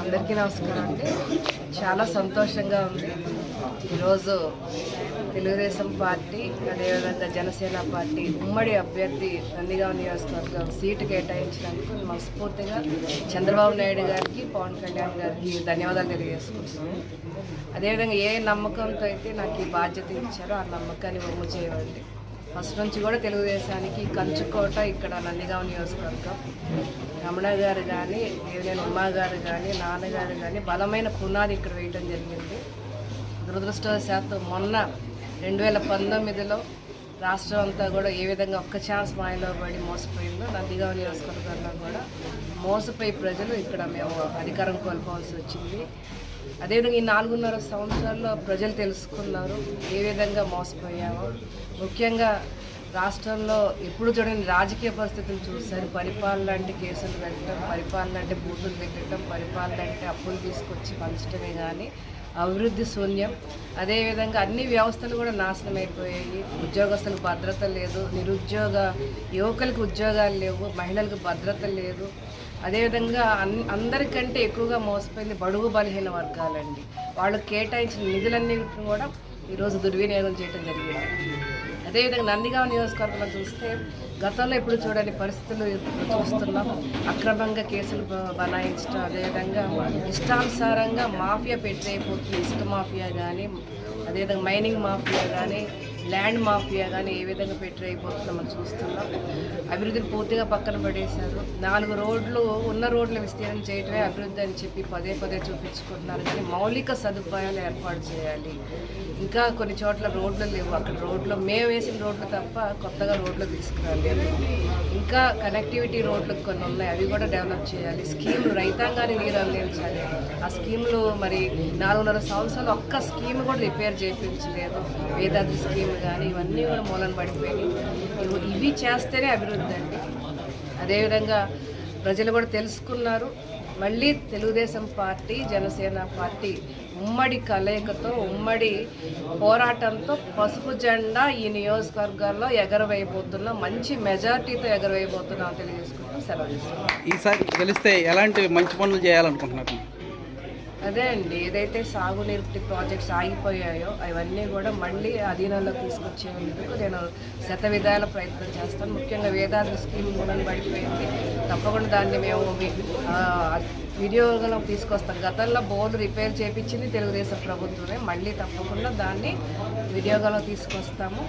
అందరికీ నమస్కారం అండి. చాలా సంతోషంగా ఉంది. ఈరోజు తెలుగుదేశం పార్టీ అదేవిధంగా జనసేన పార్టీ ఉమ్మడి అభ్యర్థి నందిగాం నియోజకవర్గం సీటు కేటాయించినందుకు మనస్ఫూర్తిగా చంద్రబాబు నాయుడు గారికి పవన్ కళ్యాణ్ గారికి ధన్యవాదాలు తెలియజేసుకుంటున్నాను. అదేవిధంగా ఏ నమ్మకంతో అయితే నాకు ఈ బాధ్యత ఇచ్చారో ఆ నమ్మకాన్ని ఒమ్ము చేయండి ఫస్ట్ నుంచి కూడా తెలుగుదేశానికి కంచుకోట ఇక్కడ నందిగాం నియోజకవర్గం. రమణ గారు కానీ దేవినేని ఉమ్మగారు కానీ నాన్నగారు కానీ బలమైన పునాది ఇక్కడ వేయటం జరిగింది. దురదృష్టవశాత్తు మొన్న రెండు వేల పంతొమ్మిదిలో రాష్ట్రం అంతా కూడా ఏ విధంగా ఒక్క ఛాన్స్ మాయలో పడి మోసపోయిందో నందిగాం నియోజకవర్గంలో కూడా మోసపోయి ప్రజలు ఇక్కడ మేము అధికారం కోల్పోవాల్సి వచ్చింది. అదేవిధంగా ఈ నాలుగున్నర సంవత్సరాల్లో ప్రజలు తెలుసుకున్నారు ఏ విధంగా మోసపోయామో. ముఖ్యంగా రాష్ట్రంలో ఎప్పుడు చూడని రాజకీయ పరిస్థితులు చూశారు. పరిపాలన అంటే కేసులు పెట్టడం పరిపాలన అంటే బూతులు పెట్టడం పరిపాలన అంటే అప్పులు తీసుకొచ్చి పంచడమే కానీ అభివృద్ధి శూన్యం. అదేవిధంగా అన్ని వ్యవస్థలు కూడా నాశనం అయిపోయాయి. ఉద్యోగస్తులకు భద్రత లేదు. నిరుద్యోగ యువకులకు ఉద్యోగాలు లేవు. మహిళలకు భద్రత లేదు. అదేవిధంగా అన్ అందరికంటే ఎక్కువగా మోసపోయింది బడుగు బలహీన వర్గాలండి. వాళ్ళు కేటాయించిన నిధులన్నింటిని కూడా ఈరోజు దుర్వినియోగం చేయడం జరిగింది. అదేవిధంగా నందిగాం నియోజకవర్గంలో చూస్తే గతంలో ఎప్పుడు చూడని పరిస్థితులు చూస్తున్నాం. అక్రమంగా కేసులు బనాయించడం అదేవిధంగా ఇష్టానుసారంగా మాఫియా పెట్టైపోతుంది ఇసుక మాఫియా కానీ అదేవిధంగా మైనింగ్ మాఫియా కానీ ల్యాండ్ మాఫియా కానీ ఏ విధంగా పెట్టి అయిపోతుందో మనం చూస్తున్నాం. అభివృద్ధిని పూర్తిగా పక్కన పడేశారు. నాలుగు రోడ్లు ఉన్న రోడ్లు విస్తీర్ణం చేయటమే అభివృద్ధి అని చెప్పి పదే పదే చూపించుకుంటున్నారు కానీ మౌలిక సదుపాయాలు ఏర్పాటు చేయాలి. ఇంకా కొన్ని చోట్ల రోడ్లు లేవు. అక్కడ రోడ్లు మేము వేసిన రోడ్లు తప్ప కొత్తగా రోడ్లు తీసుకురాలేదు ఇంకా కనెక్టివిటీ రోడ్లు కొన్ని ఉన్నాయి. అవి కూడా డెవలప్ చేయాలి. స్కీములు రైతాంగాన్ని నీరు అందించాలి. ఆ స్కీములు మరి నాలుగున్నర సంవత్సరాలు ఒక్క స్కీమ్ కూడా రిపేర్ చేయించలేదు. వేదాది స్కీమ్ కానీ ఇవన్నీ కూడా మూలన పడిపోయినాయి. ఇవి- చేస్తేనే అభివృద్ధి అండి. అదేవిధంగా ప్రజలు కూడా తెలుసుకున్నారు. మళ్ళీ తెలుగుదేశం పార్టీ జనసేన పార్టీ ఉమ్మడి కలయికతో ఉమ్మడి పోరాటంతో పసుపు జెండా ఈ నియోజకవర్గాల్లో ఎగరవేయబోతున్నాం మంచి మెజార్టీతో ఎగరవేయబోతున్నాం తెలియజేసుకుంటూ సెలవు ఈసారి గెలిస్తే ఎలాంటి మంచి పనులు చేయాలనుకుంటున్నారు? అదే అండి. ఏదైతే సాగునీటి ప్రాజెక్ట్స్ ఆగిపోయాయో అవన్నీ కూడా మళ్ళీ అధీనంలో తీసుకొచ్చేందుకు నేను శత విధాల ప్రయత్నం చేస్తాను. ముఖ్యంగా వేదాంత స్కీమ్ కూడా పడిపోయింది. తప్పకుండా దాన్ని మేము వినియోగంలో తీసుకొస్తాం. గతంలో బోర్డు రిపేర్ చేయించింది తెలుగుదేశం ప్రభుత్వమే. మళ్ళీ తప్పకుండా దాన్ని వినియోగంలో తీసుకొస్తాము.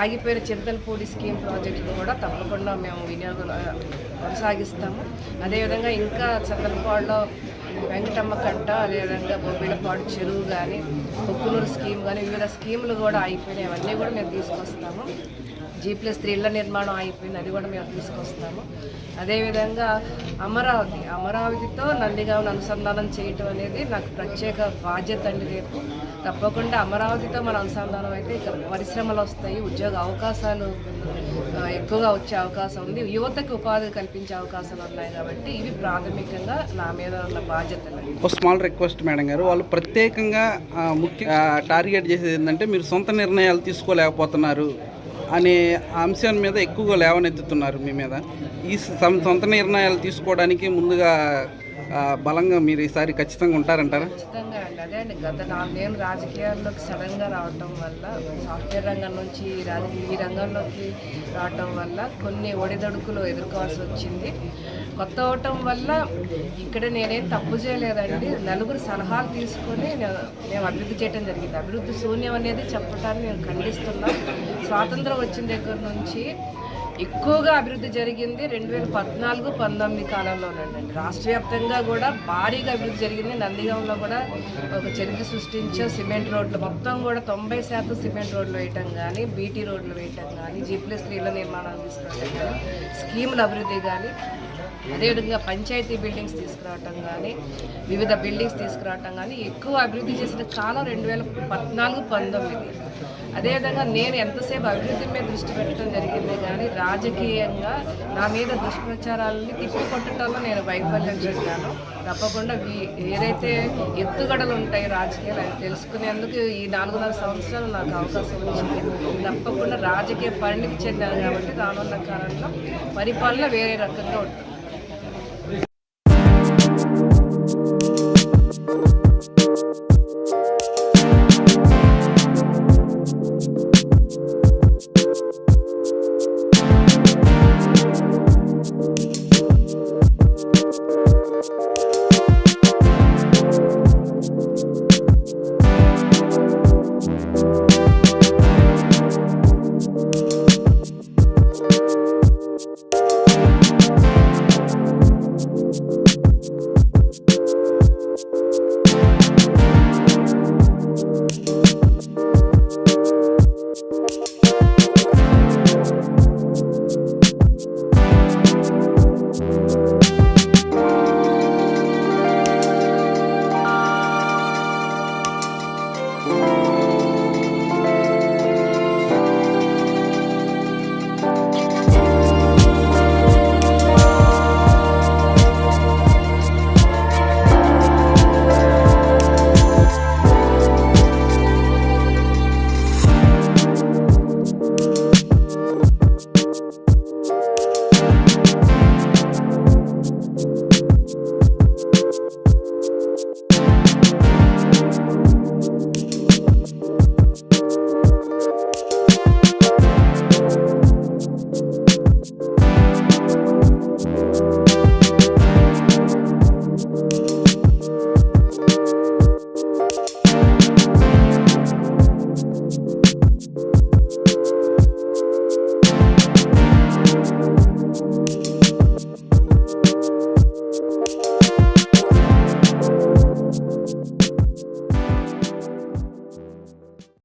ఆగిపోయిన చింతలపూడి స్కీమ్ ప్రాజెక్టును కూడా తప్పకుండా మేము వినియోగంలో కొనసాగిస్తాము. అదేవిధంగా ఇంకా చంద్రపాడులో వెంకటమ్మ కంట అదేవిధంగా బొబ్బిలపాడు చెరువు కానీ బొక్కునూరు స్కీమ్ కానీ వివిధ స్కీములు కూడా అయిపోయినాయి. అవన్నీ కూడా మేము తీసుకొస్తాము. జీ ప్లస్ త్రీ ఇళ్ళ నిర్మాణం అయిపోయింది. అది కూడా మేము తీసుకొస్తాము. అదేవిధంగా అమరావతి. అమరావతితో నందిగామను అనుసంధానం చేయటం అనేది నాకు ప్రత్యేక బాధ్యత అండి రేపు. తప్పకుండా అమరావతితో మన అనుసంధానం అయితే ఇక పరిశ్రమలు వస్తాయి ఉద్యోగ అవకాశాలు ఎక్కువగా వచ్చే అవకాశం ఉంది. యువతకు ఉపాధి కల్పించే అవకాశాలు ఉన్నాయి కాబట్టి ఇవి ప్రాథమికంగా నా మీద ఉన్న బాధ్యతలు. ఒక స్మాల్ రిక్వెస్ట్ మేడం గారు. వాళ్ళు ప్రత్యేకంగా ముఖ్య టార్గెట్ చేసేది ఏంటంటే మీరు సొంత నిర్ణయాలు తీసుకోలేకపోతున్నారు అనే అంశం మీద ఎక్కువగా లేవనెత్తుతున్నారు మీ మీద. ఈ సొంత నిర్ణయాలు తీసుకోవడానికి ముందుగా బలంగా మీరు ఈసారి ఖచ్చితంగా ఉంటారంటారా? ఖచ్చితంగా అండి. అదే అండి గత నాలుగేళ్ళు రాజకీయాల్లోకి సడన్గా రావటం వల్ల సాఫ్ట్వేర్ రంగం నుంచి ఈ ఈ రంగంలోకి రావటం వల్ల కొన్ని ఒడిదొడుకులు ఎదుర్కోవాల్సి వచ్చింది. కొత్త అవటం వల్ల ఇక్కడ నేనేం తప్పు చేయలేదండి. నలుగురు సలహాలు తీసుకొని నేను మేము అభివృద్ధి చేయడం జరిగింది. అభివృద్ధి శూన్యం అనేది చెప్పటాన్ని నేను ఖండిస్తున్నాం. స్వాతంత్రం వచ్చిన దగ్గర నుంచి ఎక్కువగా అభివృద్ధి జరిగింది రెండు వేల పద్నాలుగు పంతొమ్మిది కాలంలోనండి. రాష్ట్ర వ్యాప్తంగా కూడా భారీగా అభివృద్ధి జరిగింది. నందిగంలో కూడా ఒక చరిత్ర సృష్టించే సిమెంట్ రోడ్లు మొత్తం కూడా తొంభై శాతం సిమెంట్ రోడ్లు వేయటం కానీ బీటీ రోడ్లు వేయటం కానీ జీప్లెస్ త్రీల నిర్మాణాలు తీసుకోవడం కానీ స్కీముల అభివృద్ధి కానీ అదేవిధంగా పంచాయతీ బిల్డింగ్స్ తీసుకురావటం కానీ వివిధ బిల్డింగ్స్ తీసుకురావటం కానీ ఎక్కువ అభివృద్ధి చేసిన కాలం రెండు వేల పద్నాలుగు పంతొమ్మిది అదేవిధంగా నేను ఎంతసేపు అభివృద్ధి మీద దృష్టి పెట్టడం జరిగింది కానీ రాజకీయంగా నా మీద దుష్ప్రచారాలని తిప్పికొట్టడంలో నేను వైఫల్యం చెందాను. తప్పకుండా వీ- ఏదైతే ఎత్తుగడలు ఉంటాయి రాజకీయాలు అవి తెలుసుకునేందుకు ఈ నాలుగున్నర సంవత్సరాలు నాకు అవకాశం వచ్చింది తప్పకుండా రాజకీయ పరిణితి చెందాను కాబట్టి రానున్న కాలంలో పరిపాలన వేరే రకంగా ఉంటుంది.